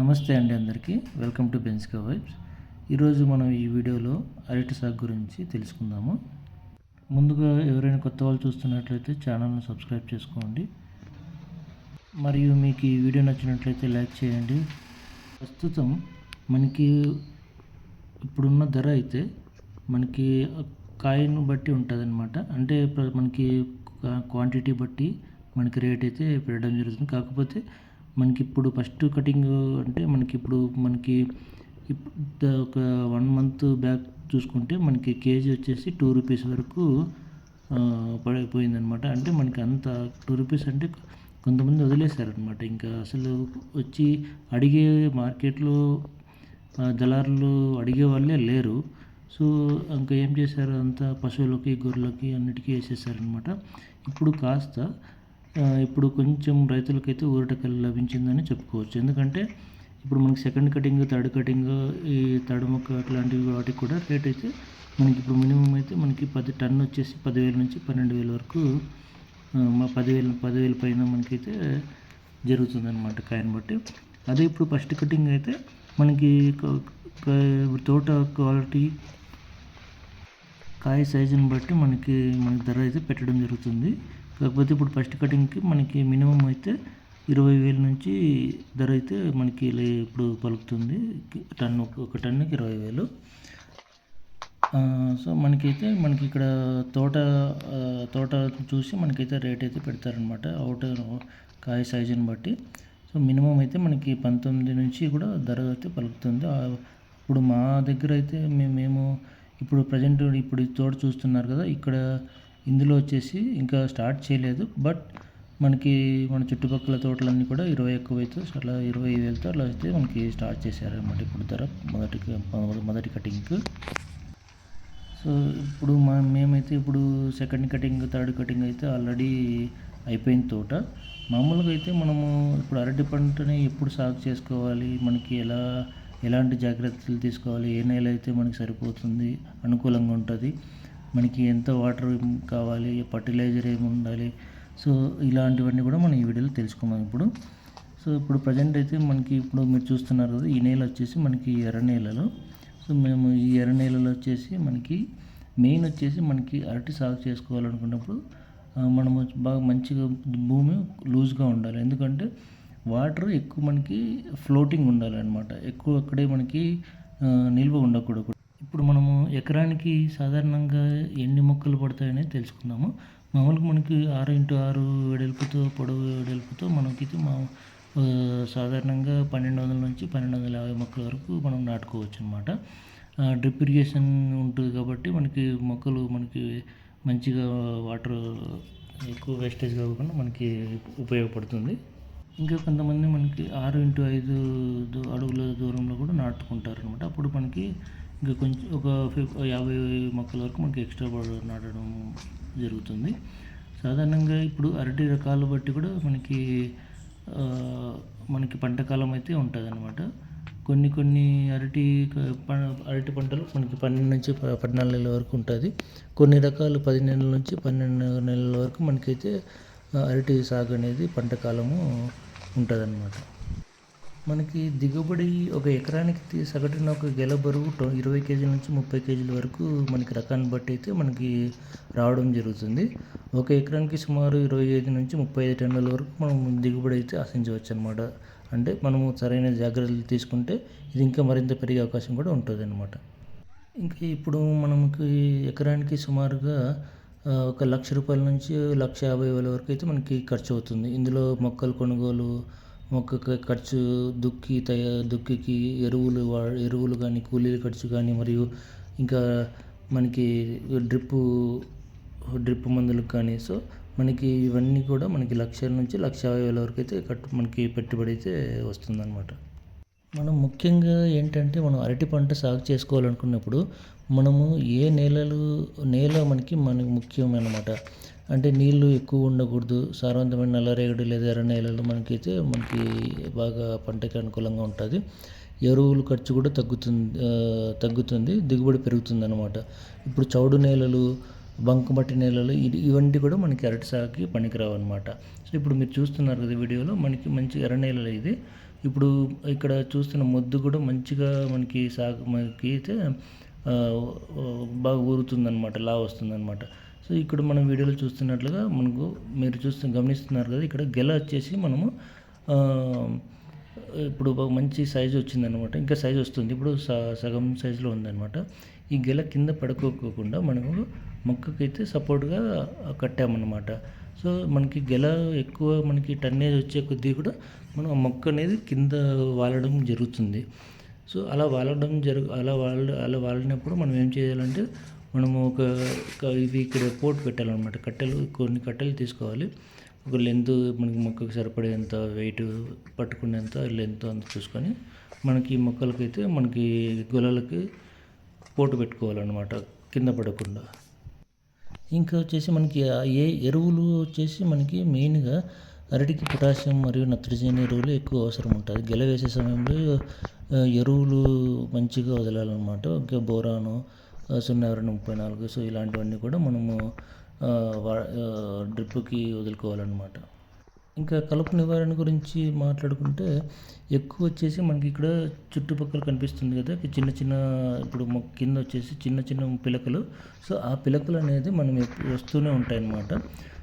నమస్తే అండి అందరికీ. వెల్కమ్ టు బెన్స్కా వైబ్స్. ఈరోజు మనం ఈ వీడియోలో అరటి సాగు గురించి తెలుసుకుందాము. ముందుగా ఎవరైనా కొత్త వాళ్ళు చూస్తున్నట్లయితే ఛానల్ను సబ్స్క్రైబ్ చేసుకోండి. మరియు మీకు ఈ వీడియో నచ్చినట్లయితే లైక్ చేయండి. ప్రస్తుతం మనకి ఇప్పుడున్న ధర అయితే మనకి కాయను బట్టి ఉంటుంది అనమాట అంటే మనకి క్వాంటిటీ బట్టి మనకి రేట్ అయితే పెట్టడం జరుగుతుంది. కాకపోతే మనకి ఇప్పుడు ఫస్ట్ కటింగ్ అంటే మనకి ఇప్పుడు మనకి ఇప్- ఒక వన్ మంత్ బ్యాక్ చూసుకుంటే మనకి కేజీ వచ్చేసి టూ రూపీస్ వరకు పడిపోయిందనమాట అంటే మనకి అంత టూ రూపీస్ అంటే కొంతమంది వదిలేశారనమాట. ఇంకా అసలు వచ్చి అడిగే మార్కెట్లో దళారులు అడిగే వాళ్ళే లేరు. సో ఇంకా ఏం చేశారు అంతా? పశువులకి గొర్రెలకి అన్నిటికీ వేసేసారనమాట. ఇప్పుడు కాస్త ఇప్పుడు కొంచెం రైతులకైతే ఊరటకల్ లభించిందని చెప్పుకోవచ్చు. ఎందుకంటే ఇప్పుడు మనకి సెకండ్ కటింగ్ థర్డ్ కటింగ్ ఈ థర్డ్ మొక్క అట్లాంటివి వాటికి కూడా రేట్ అయితే మనకి ఇప్పుడు మినిమం అయితే మనకి పది టన్ వచ్చేసి పదివేల నుంచి పన్నెండు వేల వరకు మా పదివేల పదివేల పైన మనకైతే జరుగుతుంది అనమాట కాయని బట్టి. అదే ఇప్పుడు ఫస్ట్ కటింగ్ అయితే మనకి తోట క్వాలిటీ కాయ సైజుని బట్టి మనకి మనకి ధర అయితే పెట్టడం జరుగుతుంది. కాకపోతే ఇప్పుడు ఫస్ట్ కటింగ్కి మనకి మినిమం అయితే ఇరవై వేల నుంచి ధర అయితే మనకి లే- ఇప్పుడు పలుకుతుంది. టన్ను ఒక టన్నుకి ఇరవై వేలు. సో మనకైతే మనకి ఇక్కడ తోట తోట చూసి మనకైతే రేట్ అయితే పెడతారనమాట అవుట్ కాయ సైజుని బట్టి. సో మినిమం అయితే మనకి పంతొమ్మిది నుంచి కూడా ధర అయితే పలుకుతుంది. ఇప్పుడు మా దగ్గర అయితే మేము మేము ఇప్పుడు ప్రజెంట్ ఇప్పుడు తోట చూస్తున్నారు కదా ఇక్కడ ఇందులో వచ్చేసి ఇంకా స్టార్ట్ చేయలేదు. బట్ మనకి మన చుట్టుపక్కల తోటలన్నీ కూడా ఇరవై ఎక్కువ అయితే అట్లా ఇరవై ఐదు వేలతో అట్లా అయితే మనకి స్టార్ట్ చేశారనమాట ఇప్పుడు ధర మొదటి మొదటి కటింగ్కి సో ఇప్పుడు మా మేమైతే ఇప్పుడు సెకండ్ కటింగ్ థర్డ్ కటింగ్ అయితే ఆల్రెడీ అయిపోయిన తోట. మామూలుగా అయితే మనము ఇప్పుడు అరటి పంటని ఎప్పుడు సాగు చేసుకోవాలి మనకి ఎలా ఎలాంటి జాగ్రత్తలు తీసుకోవాలి ఏ నెల అయితే మనకి సరిపోతుంది అనుకూలంగా ఉంటుంది. మనకి ఎంత వాటర్ కావాలి ఫర్టిలైజర్ ఏమి ఉండాలి? సో ఇలాంటివన్నీ కూడా మనం ఈ వీడియోలో తెలుసుకుందాం ఇప్పుడు. సో ఇప్పుడు ప్రజెంట్ అయితే మనకి ఇప్పుడు మీరు చూస్తున్నారు కదా ఈ నేల వచ్చేసి మనకి ఎర్ర నేలలో. సో మేము ఈ ఎర్ర నేలలో వచ్చేసి మనకి మెయిన్ వచ్చేసి మనకి అరటి సాగు చేసుకోవాలనుకున్నప్పుడు మనం మనము బాగా మంచిగా భూమి లూజ్గా ఉండాలి. ఎందుకంటే వాటర్ ఎక్కువ మనకి ఫ్లోటింగ్ ఉండాలన్నమాట. ఎక్కువ అక్కడే మనకి నిల్వ ఉండకూడదు. ఇప్పుడు మనము ఎకరానికి సాధారణంగా ఎన్ని మొక్కలు పడతాయనేది తెలుసుకుందాము. మామూలుగా మనకి ఆరు ఇంటూ ఆరు వెడల్పుతో పొడవు వెడల్పుతో మనకి మా సాధారణంగా పన్నెండు వందల నుంచి పన్నెండు వందల యాభై మొక్కల వరకు మనం నాటుకోవచ్చు అనమాట డ్రిప్ ఇరిగేషన్ ఉంటుంది కాబట్టి మనకి మొక్కలు మనకి మంచిగా వాటర్ ఎక్కువ వేస్టేజ్ కాకుండా మనకి ఉపయోగపడుతుంది. ఇంకా కొంతమంది మనకి ఆరు ఇంటూ ఐదు అడుగుల దూరంలో కూడా నాటుకుంటారు అనమాట అప్పుడు మనకి ఇంకా కొంచెం ఒక ఫిఫ్ యాభై మొక్కల వరకు మనకి ఎక్స్ట్రా పడ- నాటడం జరుగుతుంది. సాధారణంగా ఇప్పుడు అరటి రకాలు బట్టి కూడా మనకి మనకి పంటకాలం అయితే ఉంటుంది అనమాట కొన్ని కొన్ని అరటి ప- అరటి పంటలు మనకి పన్నెండు నుంచి పద్నాలుగు నెలల వరకు ఉంటుంది. కొన్ని రకాలు పది నెలల నుంచి పన్నెండు నెలల వరకు మనకైతే అరటి సాగు అనేది పంట కాలము ఉంటుంది మనకి దిగుబడి ఒక ఎకరానికి సగటున ఒక గెల బరువు ఇరవై కేజీల నుంచి ముప్పై కేజీల వరకు మనకి రకాన్ని బట్టి అయితే మనకి రావడం జరుగుతుంది. ఒక ఎకరానికి సుమారు ఇరవై ఐదు నుంచి ముప్పై ఐదు టన్నుల వరకు మనం దిగుబడి అయితే ఆశించవచ్చు అనమాట అంటే మనము సరైన జాగ్రత్తలు తీసుకుంటే ఇది ఇంకా మరింత పెరిగే అవకాశం కూడా ఉంటుంది అనమాట ఇంకా ఇప్పుడు మనకి ఎకరానికి సుమారుగా ఒక లక్ష రూపాయల నుంచి లక్ష యాభై వేల వరకు అయితే మనకి ఖర్చు అవుతుంది ఇందులో మొక్కలు కొనుగోలు మొక్కకి ఖర్చు దుక్కి తయా దుక్కికి ఎరువులు వా ఎరువులు కానీ కూలీల ఖర్చు కానీ మరియు ఇంకా మనకి డ్రిప్పు డ్రిప్ మందులకు కానీ సో మనకి ఇవన్నీ కూడా మనకి లక్షల నుంచి లక్ష యాభై వేల వరకు అయితే కట్టు మనకి పెట్టుబడి అయితే వస్తుందన్నమాట. మనం ముఖ్యంగా ఏంటంటే మనం అరటి పంట సాగు చేసుకోవాలనుకున్నప్పుడు మనము ఏ నేలలు నేల మనకి మనకి ముఖ్యమన్నమాట. అంటే నీళ్ళు ఎక్కువ ఉండకూడదు. సారవంతమైన నల్లరేగడి లేదా ఎర్ర నేలలు మనకైతే మనకి బాగా పంటకి అనుకూలంగా ఉంటుంది. ఎరువులు ఖర్చు కూడా తగ్గుతుంది తగ్గుతుంది దిగుబడి పెరుగుతుంది అనమాట ఇప్పుడు చౌడు నేలలు బంకమట్టి నేలలు ఇది ఇవన్నీ కూడా మనకి అరటి సాగుకి పనికిరావు అనమాట సో ఇప్పుడు మీరు చూస్తున్నారు కదా వీడియోలో మనకి మంచి ఎర్ర నేలలు ఇది. ఇప్పుడు ఇక్కడ చూస్తున్న మొద్దు కూడా మంచిగా మనకి సాగు మనకి అయితే బాగా ఊరుతుందన్నమాట లా వస్తుందన్నమాట. సో ఇక్కడ మనం వీడియోలో చూస్తున్నట్లుగా మనకు మీరు చూస్తు గమనిస్తున్నారు కదా ఇక్కడ గెల వచ్చేసి మనము ఇప్పుడు మంచి సైజు వచ్చిందనమాట ఇంకా సైజు వస్తుంది. ఇప్పుడు స- సగం సైజులో ఉందన్నమాట. ఈ గెల కింద పడుకోకుండా మనము మొక్కకైతే సపోర్ట్గా కట్టామన్నమాట. సో మనకి గెల ఎక్కువ మనకి టన్నేజ్ వచ్చే కొద్దీ కూడా మనం ఆ మొక్క అనేది కింద వాలడం జరుగుతుంది. సో అలా వాలడం జరుగు అలా వాల అలా వాలినప్పుడు మనం ఏం చేయాలంటే మనము ఒక ఇవి ఇది ఇక్కడ పోటు పెట్టాలన్నమాట. కట్టెలు కొన్ని కట్టెలు తీసుకోవాలి. ఒక లెంత్ మనకి మొక్కకు సరిపడేంత వెయిట్ పట్టుకునేంత లెంత్ అంత చూసుకొని మనకి మొక్కలకైతే మనకి గొలలకి పోటు పెట్టుకోవాలన్నమాట కింద పడకుండా. ఇంకా వచ్చేసి మనకి ఏ ఎరువులు వచ్చేసి మనకి మెయిన్గా అరటికి పొటాషియం మరియు నత్రజని ఎరువులు ఎక్కువ అవసరం ఉంటుంది. గెల వేసే సమయంలో ఎరువులు మంచిగా వదలాలన్నమాట. ఇంకా బోరాను సున్నా రెండు ముప్పై నాలుగు. సో ఇలాంటివన్నీ కూడా మనము వా- డ్రిప్కి వదులుకోవాలన్నమాట. ఇంకా కలుపు నివారణ గురించి మాట్లాడుకుంటే ఎక్కువ వచ్చేసి మనకి ఇక్కడ చుట్టుపక్కల కనిపిస్తుంది కదా చిన్న చిన్న ఇప్పుడు కింద వచ్చేసి చిన్న చిన్న పిలకలు. సో ఆ పిలకలు అనేది మనం వస్తూనే ఉంటాయి అన్నమాట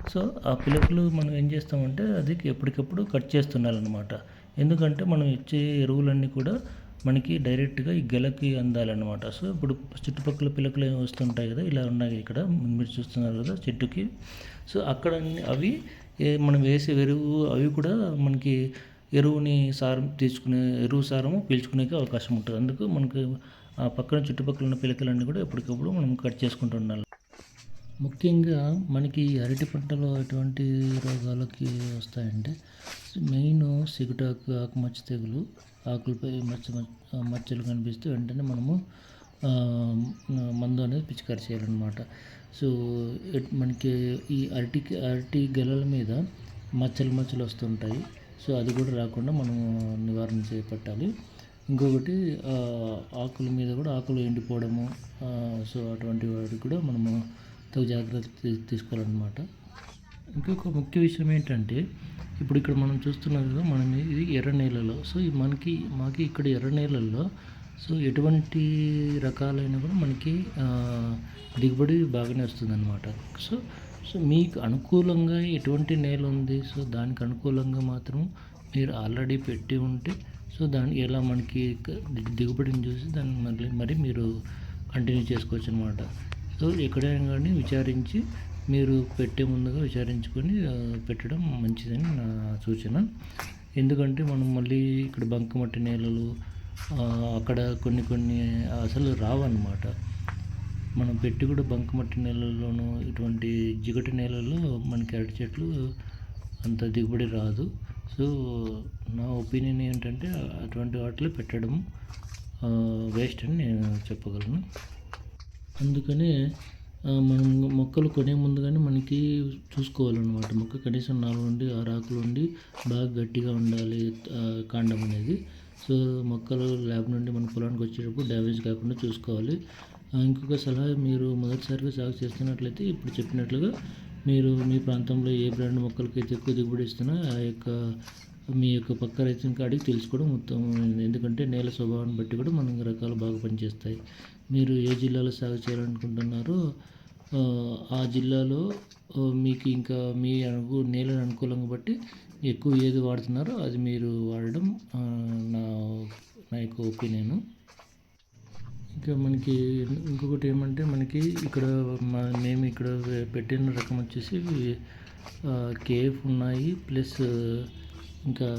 సో ఆ పిలకలు మనం ఏం చేస్తామంటే అది ఎప్పటికప్పుడు కట్ చేస్తుండాలన్నమాట ఎందుకంటే మనం ఇచ్చే ఎరువులన్నీ కూడా మనకి డైరెక్ట్గా ఈ గెలకి అందాలన్నమాట. సో ఇప్పుడు చుట్టుపక్కల పిలకలు ఏమి వస్తుంటాయి కదా ఇలా ఉన్నాయి ఇక్కడ మీరు చూస్తున్నారు కదా చెట్టుకి. సో అక్కడ అవి మనం వేసే ఎరువు అవి కూడా మనకి ఎరువుని సారం తీసుకునే ఎరువు సారము పీల్చుకునే అవకాశం ఉంటుంది. అందుకు మనకు ఆ పక్కన చుట్టుపక్కల ఉన్న పిలకలన్నీ కూడా ఎప్పటికప్పుడు మనం కట్ చేసుకుంటూ ఉండాలి. ముఖ్యంగా మనకి ఈ అరటి పంటలో ఎటువంటి రోగాలకి వస్తాయంటే మెయిన్ సిగుటాకు ఆకుమచ్చ తెగులు ఆకులపై మచ్చ మచ్చ- మచ్చలు కనిపిస్తే వెంటనే మనము మందు అనేది పిచికారి చేయాలన్నమాట. సో మనకి ఈ అరటికి అరటి గెలల మీద మచ్చలు మచ్చలు వస్తుంటాయి. సో అది కూడా రాకుండా మనం నివారణ చేపట్టాలి. ఇంకొకటి ఆకుల మీద కూడా ఆకులు ఎండిపోవడము సో అటువంటి వాటికి కూడా మనము తగు జాగ్రత్తలు తీ- తీసుకోవాలన్నమాట. ఇంకొక ముఖ్య విషయం ఏంటంటే ఇప్పుడు ఇక్కడ మనం చూస్తున్నాం కదా మనం ఇది ఎర్ర నేలలో. సో మనకి మాకి ఇక్కడ ఎర్ర నేలల్లో సో ఎటువంటి రకాలైన కూడా మనకి దిగుబడి బాగానే వస్తుందన్నమాట. సో సో మీకు అనుకూలంగా ఎటువంటి నేల ఉంది? సో దానికి అనుకూలంగా మాత్రం మీరు ఆల్రెడీ పెట్టి ఉంటే సో దాన్ని ఎలా మనకి దిగుబడిని చూసి దాన్ని మళ్ళీ మరి మీరు కంటిన్యూ చేసుకోవచ్చు అనమాట సో ఎక్కడైనా కానీ విచారించి మీరు పెట్టే ముందుగా విచారించుకొని పెట్టడం మంచిదని నా సూచన. ఎందుకంటే మనం మళ్ళీ ఇక్కడ బంకమట్టి నేలలు అక్కడ కొన్ని కొన్ని అసలు రావన్నమాట. మనం పెట్టి కూడా బంకమట్టి నేలల్లోనూ ఇటువంటి జిగటి నేలల్లో మనకి అరటి చెట్లు అంత దిగుబడి రాదు. సో నా ఒపీనియన్ ఏంటంటే అటువంటి వాటిలో పెట్టడం వేస్ట్ అని నేను చెప్పగలను. అందుకనే మనం మొక్కలు కొనే ముందుగానే మనకి చూసుకోవాలన్నమాట. మొక్క కనీసం నాలుగు నుండి ఆరు ఆకులు ఉండి బాగా గట్టిగా ఉండాలి కాండం అనేది. సో మొక్కలు ల్యాబ్ నుండి మన పొలానికి వచ్చేటప్పుడు డ్యామేజ్ కాకుండా చూసుకోవాలి. ఇంకొక సలహా మీరు మొదటిసారిగా సాగు చేస్తున్నట్లయితే ఇప్పుడు చెప్పినట్లుగా మీరు మీ ప్రాంతంలో ఏ బ్రాండ్ మొక్కలకి అయితే ఎక్కువ దిగుబడి ఇస్తున్నా ఆ యొక్క మీ యొక్క పక్క రైతుని కాడికి తెలుసుకోవడం మొత్తం ఎందుకంటే నేల స్వభావాన్ని బట్టి కూడా మన రకాలు బాగా పనిచేస్తాయి. మీరు ఏ జిల్లాలో సాగు చేయాలనుకుంటున్నారో ఆ, జిల్లాలో మీకు ఇంకా మీ అనుకూ నేలను అనుకూలంగా బట్టి ఎక్కువ ఏది వాడుతున్నారో అది మీరు వాడడం నా నా యొక్క ఒపీనియన్. ఇంకా మనకి ఇంకొకటి ఏమంటే మనకి ఇక్కడ మా- మేము ఇక్కడ పెట్టిన రకం వచ్చేసి కేఫ్ ఉన్నాయి ప్లస్ ఇంకా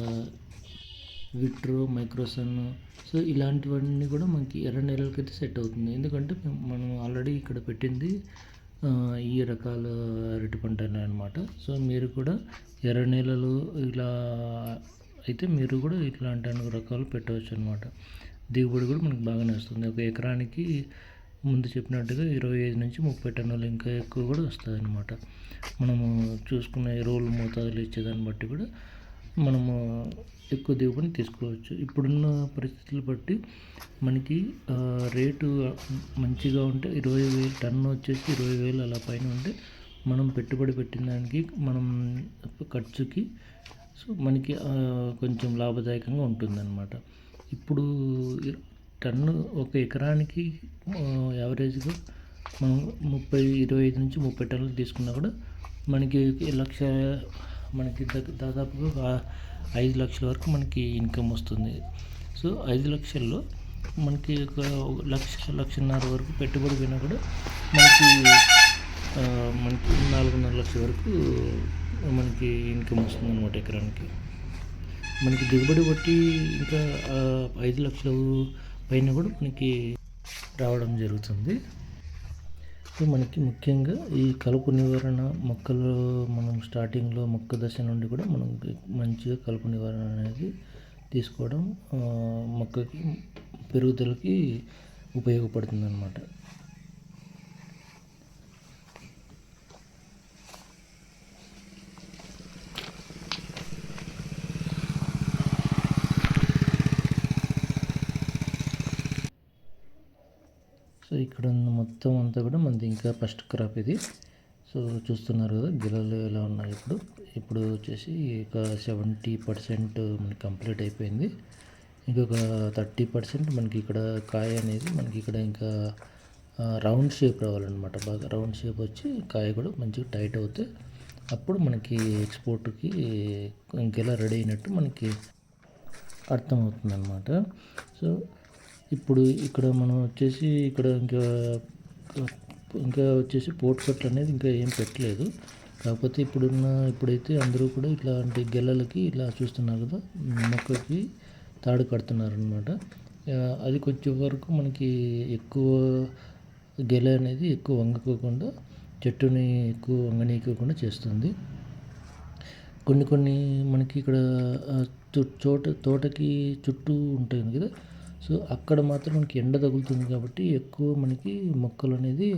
విట్రో మైక్రోసన్ సో ఇలాంటివన్నీ కూడా మనకి ఎర్ర నేలలకైతే సెట్ అవుతుంది. ఎందుకంటే మనం ఆల్రెడీ ఇక్కడ పెట్టింది ఈ రకాల అరటి పంట అనమాట సో మీరు కూడా ఎర్ర నేలలు ఇలా అయితే మీరు కూడా ఇట్లాంటి అన్ని రకాలు పెట్టవచ్చు అనమాట దిగుబడి కూడా మనకు బాగానే వస్తుంది ఒక ఎకరానికి ముందు చెప్పినట్టుగా ఇరవై ఐదు నుంచి ముప్పై టన్నులు ఇంకా ఎక్కువ కూడా వస్తుంది అనమాట మనము చూసుకున్న ఎరువులు మోతాదులు ఇచ్చేదాన్ని బట్టి కూడా మనము ఎక్కువ దిగుబడిని తీసుకోవచ్చు. ఇప్పుడున్న పరిస్థితులు బట్టి మనకి రేటు మంచిగా ఉంటే ఇరవై వేలు టన్ను వచ్చేసి ఇరవై వేలు అలా పైన ఉంటే మనం పెట్టుబడి పెట్టిన దానికి మనం ఖర్చుకి సో మనకి కొంచెం లాభదాయకంగా ఉంటుందన్నమాట. ఇప్పుడు టన్ను ఒక ఎకరానికి యావరేజ్గా మనం ముప్పై ఇరవై ఐదు నుంచి ముప్పై టన్నులు తీసుకున్నా కూడా మనకి లక్ష మనకి దాదాపుగా ఒక ఐదు లక్షల వరకు మనకి ఇన్కమ్ వస్తుంది. సో ఐదు లక్షల్లో మనకి ఒక లక్ష లక్షన్నర వరకు పెట్టుబడి పోయినా కూడా మనకి మనకి నాలుగున్నర లక్షల వరకు మనకి ఇన్కమ్ వస్తుంది అనమాట ఎకరానికి. మనకి దిగుబడి బట్టి ఇంకా ఐదు లక్షల పైన కూడా మనకి రావడం జరుగుతుంది. సో మనకి ముఖ్యంగా ఈ కలుపు నివారణ మొక్కలు మనం స్టార్టింగ్లో మొక్క దశ నుండి కూడా మనం మంచిగా కలుపు నివారణ అనేది తీసుకోవడం మొక్కకి పెరుగుదలకి ఉపయోగపడుతుంది అన్నమాట సో ఇక్కడ ఉన్న మొత్తం అంతా కూడా మనది ఇంకా ఫస్ట్ క్రాప్ ఇది. సో చూస్తున్నారు కదా గిలలు ఎలా ఉన్నాయి ఇప్పుడు. ఇప్పుడు వచ్చేసి ఒక సెవెంటీ పర్సెంట్ మనకి కంప్లీట్ అయిపోయింది. ఇంకొక థర్టీ పర్సెంట్ మనకి ఇక్కడ కాయ అనేది మనకి ఇక్కడ ఇంకా రౌండ్ షేప్ రావాలన్నమాట. బాగా రౌండ్ షేప్ వచ్చి కాయ కూడా మంచిగా టైట్ అవుతే అప్పుడు మనకి ఎక్స్పోర్ట్కి ఇంకెలా రెడీ అయినట్టు మనకి అర్థమవుతుంది అనమాట సో ఇప్పుడు ఇక్కడ మనం వచ్చేసి ఇక్కడ ఇంకా ఇంకా వచ్చేసి పోట్ కట్లు అనేది ఇంకా ఏం పెట్టలేదు. కాకపోతే ఇప్పుడున్న ఇప్పుడైతే అందరూ కూడా ఇట్లాంటి గెలలకి ఇలా చూస్తున్నారు కదా మొక్కకి తాడు కడుతున్నారు అనమాట అది కొంచెం వరకు మనకి ఎక్కువ గెల అనేది ఎక్కువ వంగకోకుండా చెట్టుని ఎక్కువ వంగనీయకోకుండా చేస్తుంది. కొన్ని కొన్ని మనకి ఇక్కడ చు- చోట తోటకి చుట్టూ ఉంటుంది కదా సో అక్కడ మాత్రం మనకి ఎండ తగులుతుంది కాబట్టి ఎక్కువ మనకి మొక్కలు అనేది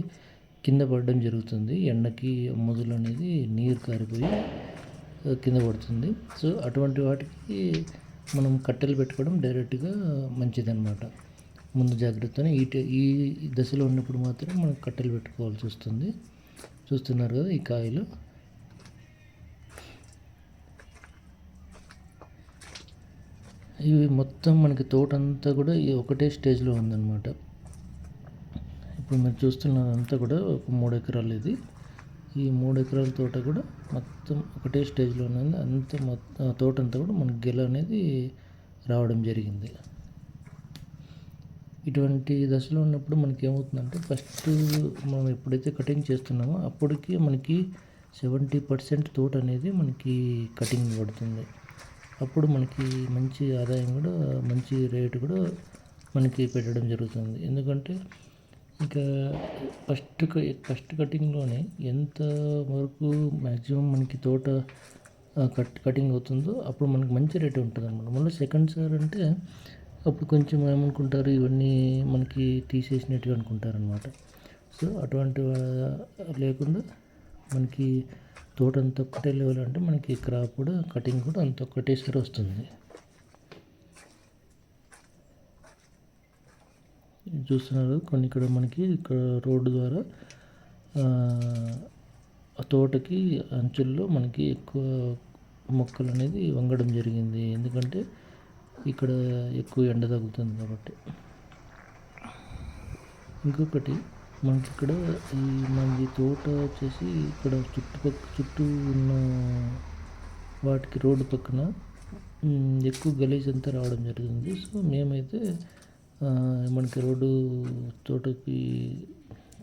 కింద పడడం జరుగుతుంది. ఎండకి మొదలు అనేది నీరు కారిపోయి కింద పడుతుంది. సో అటువంటి వాటికి మనం కట్టెలు పెట్టుకోవడం డైరెక్ట్గా మంచిదన్నమాట. ముందు జాగ్రత్తనే ఈ ఈ దశలో ఉన్నప్పుడు మాత్రం మనం కట్టెలు పెట్టుకోవాల్సి వస్తుంది. చూస్తున్నారు కదా ఈ కాయలు. ఇవి మొత్తం మనకి తోట అంతా కూడా ఈ ఒకటే స్టేజ్లో ఉందన్నమాట. ఇప్పుడు మీరు చూస్తున్నదంతా కూడా ఒక మూడు ఎకరాలు ఇది. ఈ మూడు ఎకరాల తోట కూడా మొత్తం ఒకటే స్టేజ్లో ఉన్నది. అంత మొత్తం తోట అంతా కూడా మనకి గెల అనేది రావడం జరిగింది. ఇటువంటి దశలో ఉన్నప్పుడు మనకి ఏమవుతుందంటే ఫస్ట్ మనం ఎప్పుడైతే కటింగ్ చేస్తున్నామో అప్పటికి మనకి సెవెంటీ పర్సెంట్ తోట అనేది మనకి కటింగ్ పడుతుంది. అప్పుడు మనకి మంచి ఆదాయం కూడా మంచి రేటు కూడా మనకి పెట్టడం జరుగుతుంది. ఎందుకంటే ఇంకా ఫస్ట్ క- ఫస్ట్ కటింగ్లోనే ఎంత వరకు మ్యాక్సిమం మనకి తోట కట్ కటింగ్ అవుతుందో అప్పుడు మనకి మంచి రేట్ ఉంటుంది అనమాట మళ్ళీ సెకండ్ సార్ అంటే అప్పుడు కొంచెం ఏమనుకుంటారు ఇవన్నీ మనకి తీసేసినట్టుగా అనుకుంటారు అనమాట సో అటువంటి లేకుండా మనకి తోట అంత ఒక్కటే లెవెల్ అంటే మనకి క్రాప్ కూడా కటింగ్ కూడా అంత ఒక్కటేసారి వస్తుంది. చూస్తున్నారు కొన్ని ఇక్కడ మనకి ఇక్కడ రోడ్డు ద్వారా ఆ తోటకి అంచుల్లో మనకి ఎక్కువ మొక్కలు అనేది వంగడం జరిగింది. ఎందుకంటే ఇక్కడ ఎక్కువ ఎండ తగ్గుతుంది కాబట్టి. ఇంకొకటి మనకి ఇక్కడ ఈ మనది తోట వచ్చేసి ఇక్కడ చుట్టుపక్క చుట్టూ ఉన్న వాటికి రోడ్డు పక్కన ఎక్కువ గలీజ్ అంతా రావడం జరుగుతుంది. సో మేమైతే మనకి రోడ్డు తోటకి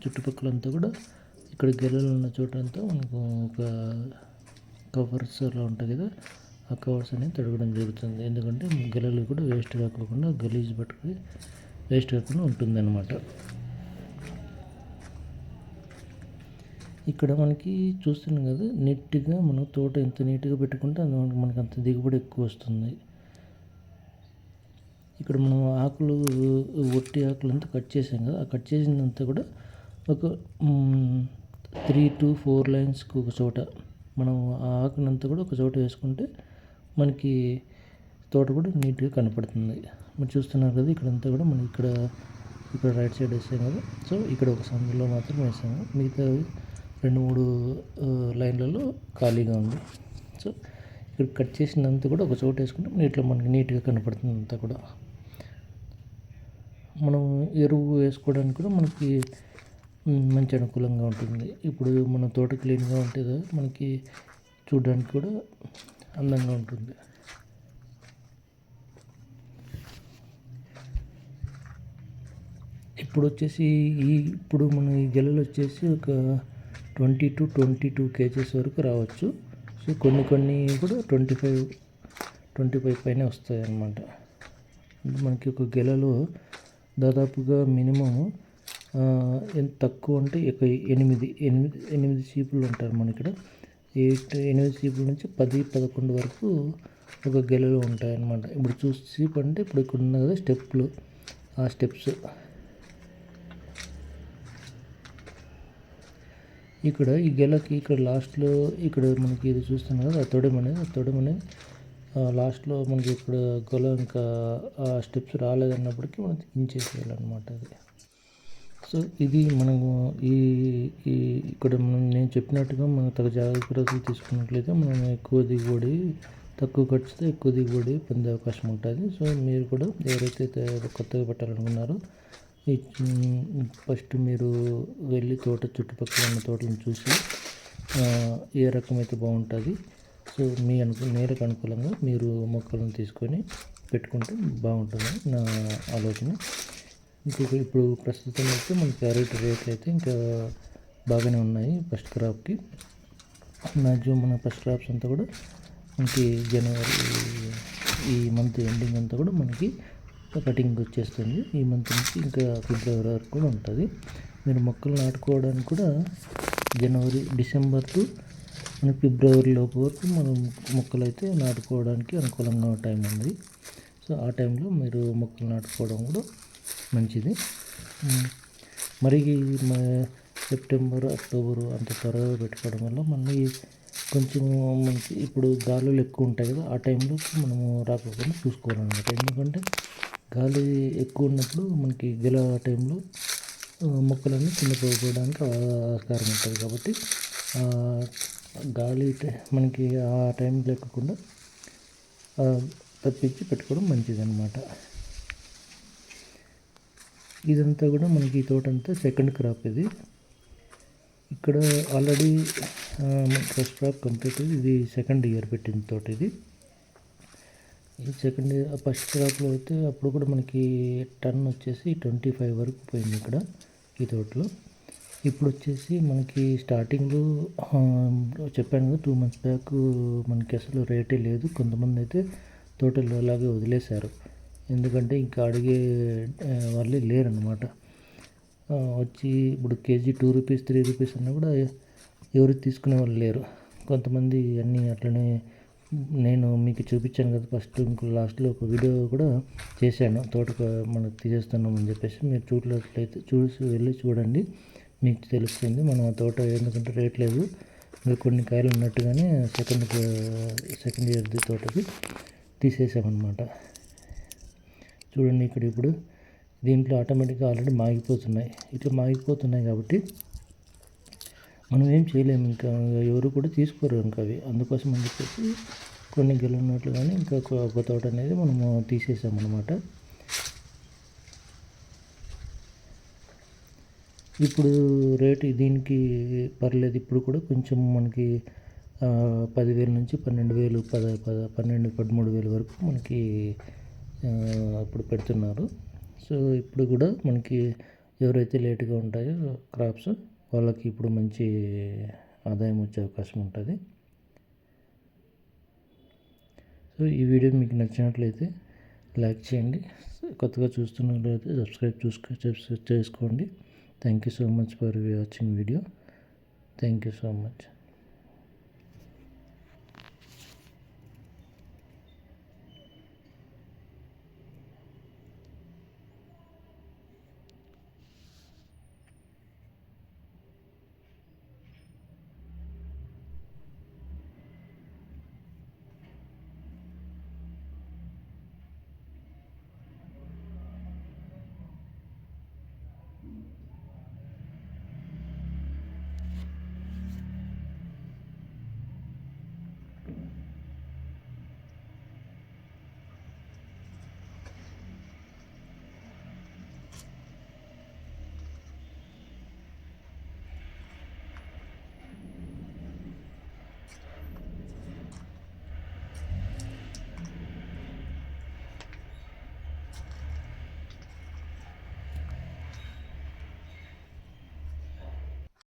చుట్టుపక్కలంతా కూడా ఇక్కడ గెలలు ఉన్న చోట అంతా మనకు ఒక కవర్స్ అలా ఉంటుంది కదా ఆ కవర్స్ అనేది తడగడం జరుగుతుంది. ఎందుకంటే గెలలు కూడా వేస్ట్ కాకుండా గలీజ్ పట్టుకుని వేస్ట్ కాకుండా ఉంటుంది అనమాట ఇక్కడ మనకి చూస్తున్నాం కదా నీట్గా మనం తోట ఎంత నీట్గా పెట్టుకుంటే అంత మనకి మనకు అంత దిగుబడి ఎక్కువ వస్తుంది. ఇక్కడ మనం ఆకులు ఒట్టి ఆకులు అంతా కట్ చేసాం కదా ఆ కట్ చేసినంతా కూడా ఒక త్రీ టు ఫోర్ లైన్స్కి ఒక చోట. మనం ఆ ఆకునంతా కూడా ఒక చోట వేసుకుంటే మనకి తోట కూడా నీట్గా కనపడుతుంది. మీరు చూస్తున్నారు కదా ఇక్కడంతా కూడా మనం ఇక్కడ ఇక్కడ రైట్ సైడ్ వేసాం కదా. సో ఇక్కడ ఒక సందులో మాత్రం వేసాము. మిగతా రెండు మూడు లైన్లలో ఖాళీగా ఉంది. సో ఇక్కడ కట్ చేసినంత కూడా ఒక చోట వేసుకుంటే నీటిలో మనకి నీట్గా కనపడుతుంది అంతా కూడా. మనం ఎరువు వేసుకోవడానికి కూడా మనకి మంచి అనుకూలంగా ఉంటుంది. ఇప్పుడు మన తోట క్లీన్గా ఉంటే మనకి చూడడానికి కూడా అందంగా ఉంటుంది. ఇప్పుడు వచ్చేసి ఈ ఇప్పుడు మన ఈ గెలలు వచ్చేసి ఒక twenty two twenty two KGs వరకు రావచ్చు. సో కొన్ని కొన్ని కూడా ట్వంటీ ఫైవ్ ట్వంటీ ఫైవ్ పైన వస్తాయి అన్నమాట మనకి ఒక గెలలో దాదాపుగా మినిమము ఎంత తక్కువ అంటే ఒక ఎనిమిది ఎనిమిది ఎనిమిది చీపులు ఉంటారు మన ఇక్కడ. ఎయిట్ ఎనిమిది చీపుల నుంచి పది పదకొండు వరకు ఒక గెలలో ఉంటాయన్నమాట. ఇప్పుడు చూసి చీప్ అంటే ఇప్పుడు ఇక్కడ ఉన్న కదా స్టెప్లు ఆ స్టెప్స్. ఇక్కడ ఈ గెలకి ఇక్కడ లాస్ట్లో ఇక్కడ మనకి ఇది చూస్తాం కదా ఆ తొడమని ఆ తొడమని లాస్ట్లో మనకి ఇక్కడ గొల ఇంకా ఆ స్టెప్స్ రాలేదన్నప్పటికీ మనం ఇంచేసేయాలన్నమాట అది. సో ఇది మనము ఈ ఈ ఇక్కడ మనం నేను చెప్పినట్టుగా మనం తగ్గ జాగ్రత్తలు తీసుకున్నట్లయితే మనం ఎక్కువ దిగుబడి తక్కువ ఖర్చుతో ఎక్కువ దిగుబడి పొందే అవకాశం ఉంటుంది. సో మీరు కూడా ఎవరైతే కొత్తగా పెట్టాలనుకున్నారో ఫస్ట్ మీరు వెళ్ళి తోట చుట్టుపక్కల ఉన్న తోటలను చూసి ఏ రకం అయితే బాగుంటుంది. సో మీ అనుకు నేలకు అనుకూలంగా మీరు మొక్కలను తీసుకొని పెట్టుకుంటే బాగుంటుంది నా ఆలోచన. ఇంకొక ఇప్పుడు ప్రస్తుతం అయితే మన క్యారెట్ రేట్లు అయితే ఇంకా బాగానే ఉన్నాయి ఫస్ట్ క్రాప్కి. మ్యాక్సిమం మన ఫస్ట్ క్రాప్స్ అంతా కూడా మనకి జనవరి ఈ మంత్ ఎండింగ్ అంతా కూడా మనకి కటింగ్ వచ్చేస్తుంది. ఈ మంత్ నుంచి ఇంకా ఫిబ్రవరి వరకు కూడా ఉంటుంది. మీరు మొక్కలు నాటుకోవడానికి కూడా జనవరి డిసెంబర్ టు మన ఫిబ్రవరి లోపు వరకు మనం మొక్కలు అయితే నాటుకోవడానికి అనుకూలంగా టైం ఉంది. సో ఆ టైంలో మీరు మొక్కలు నాటుకోవడం కూడా మంచిది. మరి సెప్టెంబర్ అక్టోబర్ అంత త్వరగా పెట్టుకోవడం వల్ల మళ్ళీ కొంచెం మనకి ఇప్పుడు గాలులు ఎక్కువ ఉంటాయి కదా ఆ టైంలో మనము రాకపోకుండా చూసుకోవాలన్నమాట. ఎందుకంటే గాలి ఎక్కువ ఉన్నప్పుడు మనకి గెల టైంలో మొక్కలన్నీ కింద పడిపోవడానికి ఆస్కారం ఉంటుంది కాబట్టి గాలి మనకి ఆ టైం లేకుండా తప్పించి పెట్టుకోవడం మంచిది అనమాట ఇదంతా కూడా మనకి ఈ తోట అంతా సెకండ్ క్రాప్ ఇది. ఇక్కడ ఆల్రెడీ ఫస్ట్ క్రాప్ కంప్లీట్ ఇది సెకండ్ ఇయర్ పెట్టిన తోట ఇది. సెకండ్ ఇయర్ ఫస్ట్ క్రాప్లో అయితే అప్పుడు కూడా మనకి టన్ వచ్చేసి ట్వంటీ ఫైవ్ వరకు పోయింది ఇక్కడ ఈ తోటలో. ఇప్పుడు వచ్చేసి మనకి స్టార్టింగ్లో చెప్పాను కదా టూ మంత్స్ బ్యాక్ మనకి అసలు రేటే లేదు. కొంతమంది అయితే తోటలు అలాగే వదిలేశారు. ఎందుకంటే ఇంకా అడిగే వాళ్ళే లేరనమాట వచ్చి ఇప్పుడు KG two rupees three rupees అన్నా కూడా ఎవరు తీసుకునే వాళ్ళు లేరు. కొంతమంది అన్నీ అట్లనే నేను మీకు చూపించాను కదా ఫస్ట్ ఇంకో లాస్ట్లో ఒక వీడియో కూడా చేశాను. తోటకు మనం తీసేస్తున్నాం అని చెప్పేసి మీరు చూడలేట్లయితే చూసి వెళ్ళి చూడండి. మీకు తెలుస్తుంది మన తోట ఎందుకంటే రేట్ లేదు. ఇంకా కొన్ని కాయలు ఉన్నట్టుగానే సెకండ్ సెకండ్ ఇయర్ది తోటకి తీసేసామన్నమాట. చూడండి ఇక్కడ ఇప్పుడు దీంట్లో ఆటోమేటిక్గా ఆల్రెడీ మాగిపోతున్నాయి. ఇట్లా మాగిపోతున్నాయి కాబట్టి మనం ఏం చేయలేము. ఇంకా ఎవరు కూడా తీసుకోరు ఇంకా అవి. అందుకోసం అని చెప్పేసి కొన్ని గెలున్నట్లు కానీ ఇంకా ఒక తోట అనేది మనము తీసేసామన్నమాట. ఇప్పుడు రేటు దీనికి పర్లేదు. ఇప్పుడు కూడా కొంచెం మనకి పదివేల నుంచి పన్నెండు వేలు పద పద పన్నెండు పదమూడు వేలు వరకు మనకి ఇప్పుడు పెడుతున్నారు. సో ఇప్పుడు కూడా మనకి ఎవరైతే లేట్గా ఉంటాయో క్రాప్స్ వాళ్ళకి ఇప్పుడు మంచి ఆదాయం వచ్చే అవకాశం ఉంటుంది. సో ఈ వీడియో మీకు నచ్చినట్లయితే లైక్ చేయండి. కొత్తగా చూస్తున్నట్లయితే సబ్స్క్రైబ్ చూసుకో చేసుకోండి. Thank you so much for watching video. Thank you so much.